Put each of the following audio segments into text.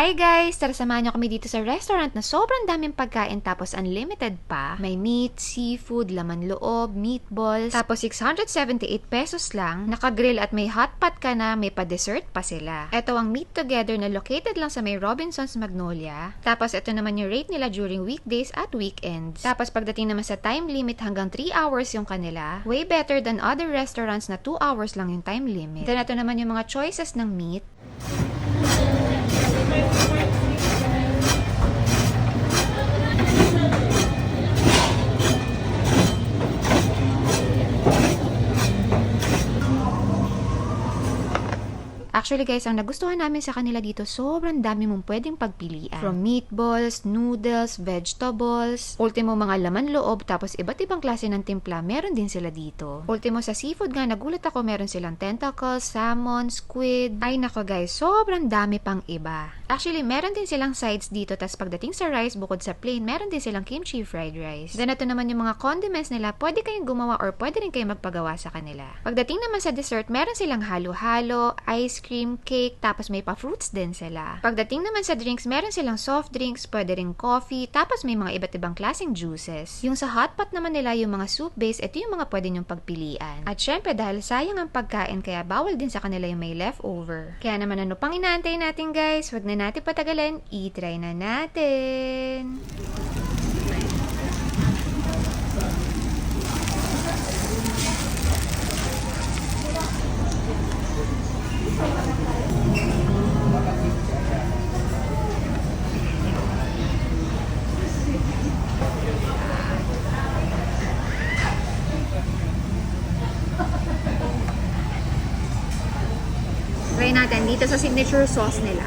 Hi guys! Tara samahan niyo kami dito sa restaurant na sobrang daming pagkain tapos unlimited pa. May meat, seafood, laman loob, meatballs. Tapos 678 pesos lang. Nakagrill at may hot pot ka na, may pa-dessert pa sila. Ito ang Meat Together na located lang sa may Robinson's Magnolia. Tapos ito naman yung rate nila during weekdays at weekends. Tapos pagdating naman sa time limit hanggang 3 hours yung kanila. Way better than other restaurants na 2 hours lang yung time limit. Then ito naman yung mga choices ng meat. Wait, wait, wait. Actually guys, ang nagustuhan namin sa kanila dito, sobrang dami mong pwedeng pagpilian. From meatballs, noodles, vegetables, ultimo mga laman loob, tapos iba't ibang klase ng timpla, meron din sila dito. Ultimo sa seafood nga, nagulat ako, meron silang tentacles, salmon, squid. Ay nako guys, sobrang dami pang iba. Actually, meron din silang sides dito, tapos pagdating sa rice, bukod sa plain, meron din silang kimchi fried rice. Then ito naman yung mga condiments nila, pwede kayong gumawa or pwede rin kayong magpagawa sa kanila. Pagdating naman sa dessert, meron silang halo-halo, ice cream, cake, tapos may pa-fruits din sila. Pagdating naman sa drinks, meron silang soft drinks, pwede rin coffee, tapos may mga iba't ibang klaseng juices. Yung sa hot pot naman nila, yung mga soup base, ito yung mga pwede nyong pagpilian. At syempre, dahil sayang ang pagkain, kaya bawal din sa kanila yung may leftover. Kaya naman ano pang inaantay natin guys, wag na natin patagalan, i-try na natin! Try natin dito sa signature sauce nila.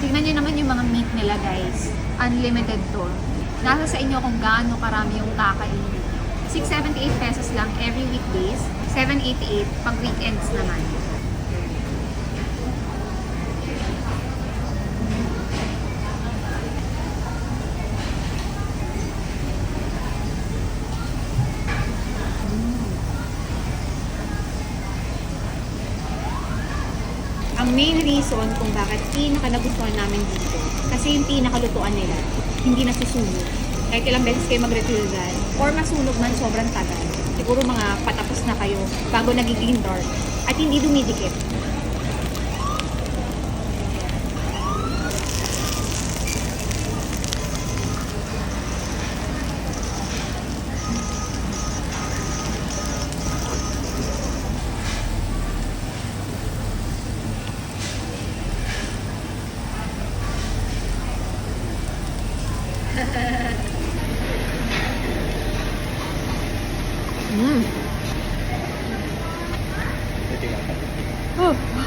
Tignan nyo naman yung mga meat nila guys. Unlimited to. Nasa sa inyo kung gaano karami yung kakainin. 678 pesos lang every weekdays. 788 pag weekends naman. ang main reason kung bakit pinaka nagustuhan namin dito, kasi yung pinakalutuan nila, hindi nasusunog. Kahit ilang beses kayo mag-refill dyan, or masunog man sobrang tagal. Siguro mga patapos na kayo bago nagiging dark. At hindi dumidikit.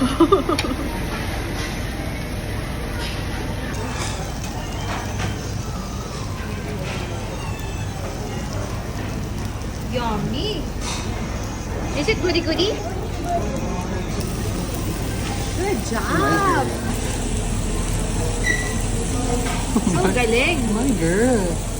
Yummy. Is it goody goody? Good job. So oh, galing. My girl.